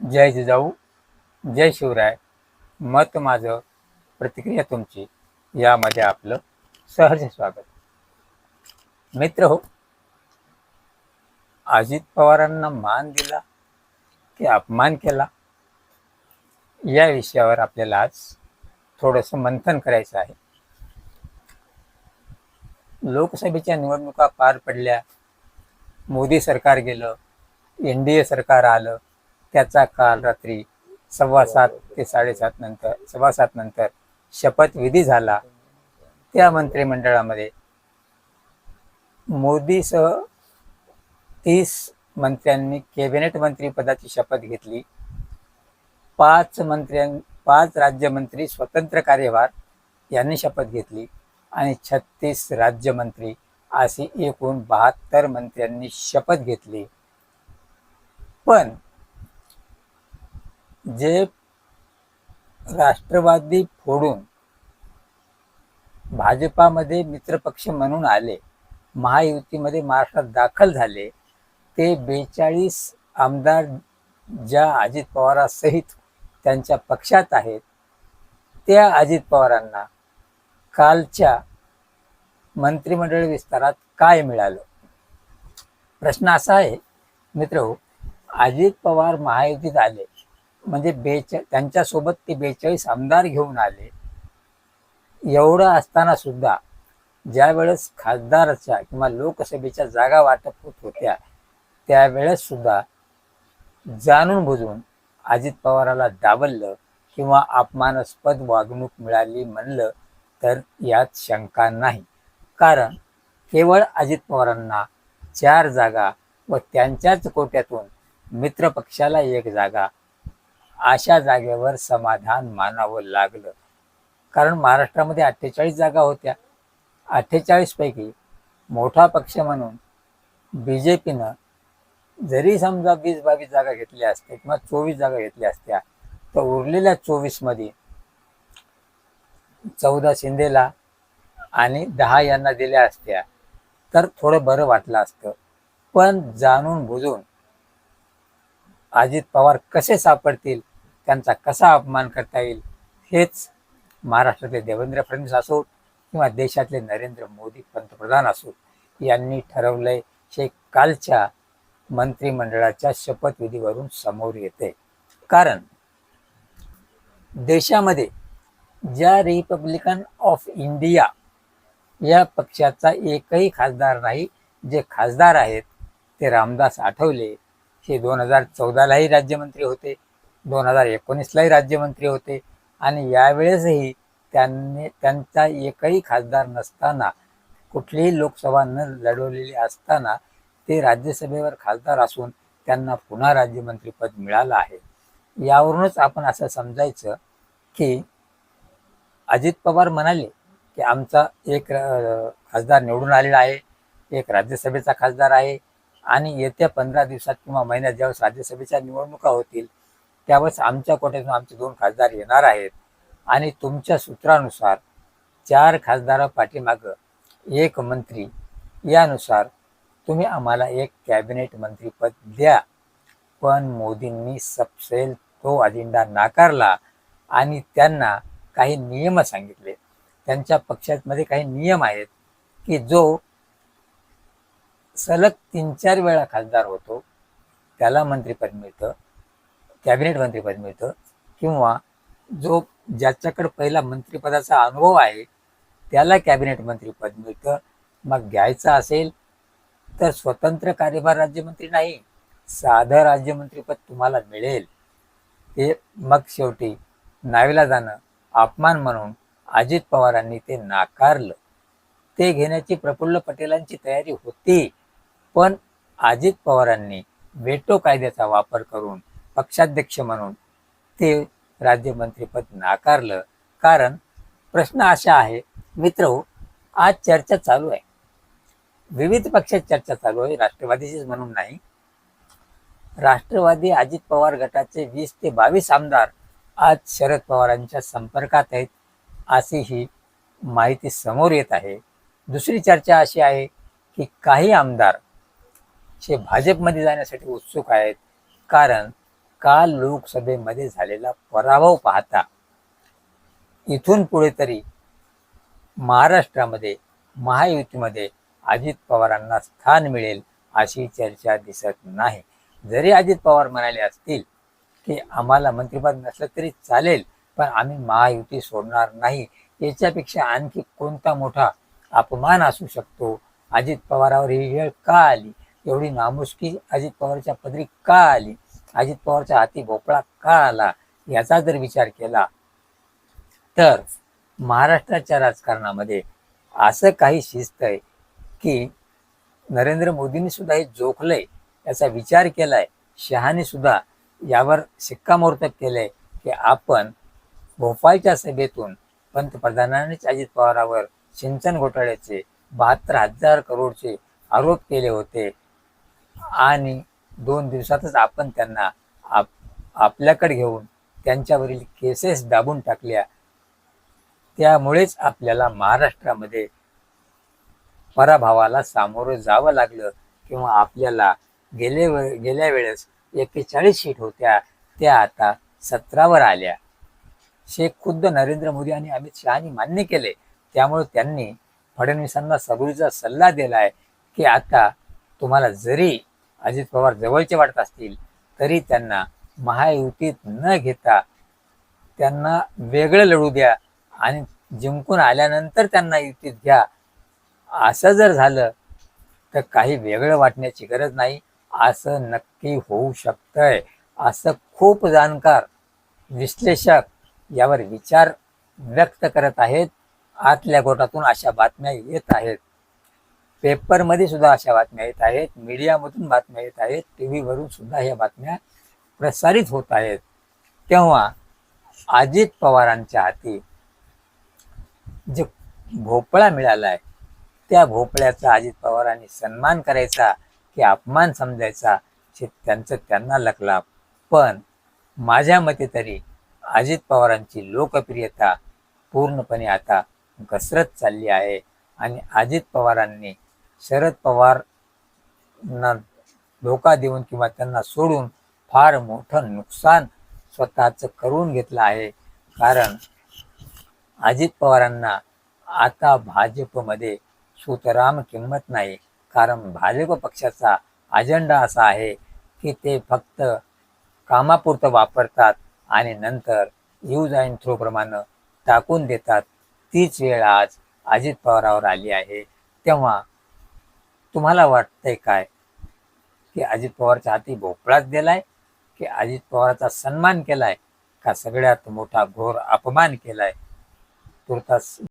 जय जिजाऊ जय शिवराय. मत माझं प्रतिक्रिया तुमची. यामध्ये आपलं सहर्ष स्वागत. मित्र हो अजित पवारांना मान दिला की अपमान केला? या विषयावर आपल्याला आज थोडंसं मंथन करायचं आहे. लोकसभेच्या निवडणुका पार पडल्या. मोदी सरकार गेलं एन डी ए सरकार आलं. त्याचा काल रात्री सव्वा सात ते साडेसात नंतर सव्वा सात नंतर शपथविधी झाला. त्या मंत्रिमंडळामध्ये मोदीसह तीस मंत्र्यांनी कॅबिनेट मंत्रीपदाची शपथ घेतली. पाच मंत्र्यां पाच राज्यमंत्री स्वतंत्र कार्यभार यांनी शपथ घेतली आणि छत्तीस राज्यमंत्री अशी एकूण बहात्तर मंत्र्यांनी शपथ घेतली. पण जे राष्ट्रवादी फोडून भाजपामध्ये मित्रपक्ष म्हणून आले महायुतीमध्ये महाराष्ट्रात दाखल झाले ते बेचाळीस आमदार ज्या अजित पवारासहित त्यांच्या पक्षात आहेत त्या अजित पवारांना कालच्या मंत्रिमंडळ विस्तारात काय मिळालं? प्रश्न असा आहे मित्र अजित पवार महायुतीत आले म्हणजे बेच त्यांच्यासोबत ते बेचाळीस आमदार घेऊन आले. एवढं असताना सुद्धा ज्या वेळेस खासदाराच्या किंवा लोकसभेच्या जागा वाटप होत होत्या त्यावेळेस सुद्धा जाणून बुजून अजित पवाराला डावललं किंवा अपमानास्पद वागणूक मिळाली म्हणलं तर यात शंका नाही. कारण केवळ अजित पवारांना चार जागा व त्यांच्याच कोट्यातून मित्रपक्षाला एक जागा अशा जागेवर समाधान मानावं लागलं. कारण महाराष्ट्रामध्ये अठ्ठेचाळीस जागा होत्या. अठ्ठेचाळीस पैकी मोठा पक्ष म्हणून बी जे पीनं जरी समजा वीस बावीस जागा घेतल्या असत्या किंवा चोवीस जागा घेतल्या असत्या तर उरलेल्या चोवीसमध्ये चौदा शिंदेला आणि दहा यांना दिल्या असत्या. तर थोडं बरं वाटलं असतं. पण जाणून बुजून अजित पवार कसे सापडतील? त्यांचा कसा अपमान करता येईल हेच महाराष्ट्रातले देवेंद्र फडणवीस असो किंवा देशातले नरेंद्र मोदी पंतप्रधान असो यांनी ठरवलंय हे कालच्या मंत्रिमंडळाच्या शपथविधीवरून समोर येते. कारण देशामध्ये ज्या रिपब्लिकन ऑफ इंडिया या पक्षाचा एकही खासदार नाही जे खासदार आहेत ते रामदास आठवले हे दोन हजार चौदालाही राज्यमंत्री होते. दोन हजार एकोणीसलाही राज्यमंत्री होते. आणि यावेळेसही त्यांनी त्यांचा एकही खासदार नसताना कुठलीही लोकसभा न लढवलेली असताना ते राज्यसभेवर खासदार असून त्यांना पुन्हा राज्यमंत्रीपद मिळालं आहे. यावरूनच आपण असं समजायचं की अजित पवार म्हणाले की आमचा एक खासदार निवडून आलेला आहे एक राज्यसभेचा खासदार आहे आणि येत्या पंधरा दिवसात किंवा महिन्यात ज्यावेळेस राज्यसभेच्या निवडणुका होतील त्यावेळेस आमच्या कोट्यातून आमचे दोन खासदार येणार आहेत. आणि तुमच्या सूत्रानुसार चार खासदारा पाठीमागं एक मंत्री यानुसार तुम्ही आम्हाला एक कॅबिनेट मंत्रीपद द्या. पण मोदींनी सपसेल तो अजेंडा नाकारला आणि त्यांना काही नियम सांगितले. त्यांच्या पक्षामध्ये काही नियम आहेत की जो सलग तीन चार वेळा खासदार होतो त्याला मंत्रीपद मिळतं. कॅबिनेट मंत्रीपद मिळतं किंवा जो ज्याच्याकडे पहिला मंत्रिपदाचा अनुभव आहे त्याला कॅबिनेट मंत्रीपद मिळतं. मग घ्यायचं असेल तर स्वतंत्र कार्यभार राज्यमंत्री नाही साधं राज्यमंत्रीपद तुम्हाला मिळेल. ते मग शेवटी नावेला जाणं अपमान म्हणून अजित पवारांनी ते नाकारलं. ते घेण्याची प्रफुल्ल पटेलांची तयारी होती पण अजित पवारांनी वेटो कायद्याचा वापर करून पक्षाध्यक्ष म्हणून ते राज्यमंत्रीपद नाकारलं. कारण प्रश्न असा आहे मित्र हो, आज चर्चा चालू आहे. विविध पक्षात चर्चा चालू आहे राष्ट्रवादीचीच म्हणून नाही. राष्ट्रवादी अजित पवार गटाचे वीस ते बावीस आमदार आज शरद पवारांच्या संपर्कात आहेत अशी ही माहिती समोर येत आहे. दुसरी चर्चा अशी आहे की काही आमदार हे भाजपमध्ये जाण्यासाठी उत्सुक आहेत कारण काल लोकसभेमध्ये झालेला पराभव पाहता इथून पुढे तरी महाराष्ट्रामध्ये महायुतीमध्ये अजित पवारांना स्थान मिळेल अशी चर्चा दिसत नाही. जरी अजित पवार म्हणाले असतील की आम्हाला मंत्रिपद नसलं तरी चालेल पण आम्ही महायुती सोडणार नाही. याच्यापेक्षा आणखी कोणता मोठा अपमान असू शकतो? अजित पवारावर ही वेळ का आली? एवढी नामुष्की अजित पवारच्या पदरी का आली? अजित पवारच्या हाती भोपळा का आला याचा जर विचार केला तर महाराष्ट्राच्या राजकारणामध्ये असं काही शिस्त आहे की नरेंद्र मोदींनी सुद्धा हे जोखलंय याचा विचार केलाय. शहाने सुद्धा यावर शिक्कामोर्तब केलंय की आपण भोपाळच्या सभेतून पंतप्रधानांनीच अजित पवारावर सिंचन घोटाळ्याचे बहात्तर हजार करोडचे आरोप केले होते आणि दोन दिवसातच आपण त्यांना आप आपल्याकडे घेऊन त्यांच्यावरील केसेस दाबून टाकल्या. त्यामुळेच आपल्याला महाराष्ट्रामध्ये पराभवाला सामोरं जावं लागलं किंवा आपल्याला गेले वे गेल्या वेळेस एक्केचाळीस सीट होत्या त्या आता सतरावर आल्या. शेख खुद्द नरेंद्र मोदी आणि अमित शहानी मान्य केले. त्यामुळे त्यांनी फडणवीसांना सबुरीचा सल्ला दिलाय की आता तुम्हाला जरी अजित पवार जवळचे वाटत असतील तरी त्यांना महायुतीत न घेता त्यांना वेगळं लढू द्या आणि जिंकून आल्यानंतर त्यांना युतीत घ्या. असं जर झालं तर काही वेगळं वाटण्याची गरज नाही. असं नक्की होऊ शकतंय. असं खूप जाणकार विश्लेषक यावर विचार व्यक्त करत आहेत. आतल्या गोटातून अशा बातम्या येत आहेत. पेपरमध्ये सुद्धा अशा बातम्या येत आहेत. मीडियामधून बातम्या येत आहेत. टी व्हीवरून सुद्धा ह्या बातम्या प्रसारित होत आहेत. तेव्हा अजित पवारांच्या हाती जे भोपळा मिळाला आहे त्या भोपळ्याचा अजित पवारांनी सन्मान करायचा की अपमान समजायचा हे त्यांचं त्यांना लकला पण माझ्या मते तरी अजित पवारांची लोकप्रियता पूर्णपणे आता घसरत चालली आहे आणि अजित पवारांनी शरद पवारना धोका देऊन किंवा त्यांना सोडून फार मोठं नुकसान स्वतःचं करून घेतलं आहे. कारण अजित पवारांना आता भाजपमध्ये सुतराम किंमत नाही. कारण भाजप पक्षाचा अजेंडा असा आहे की ते फक्त कामापुरतं वापरतात आणि नंतर यूज अँड थ्रो प्रमाणे टाकून देतात. तीच वेळ आज अजित पवारावर आली आहे. तेव्हा तुम्हाला वाटतंय काय? की अजित पवारच्या हाती भोपळाच दिलाय की अजित पवाराचा सन्मान केलाय का सगळ्यात मोठा घोर अपमान केलाय? तुर्तास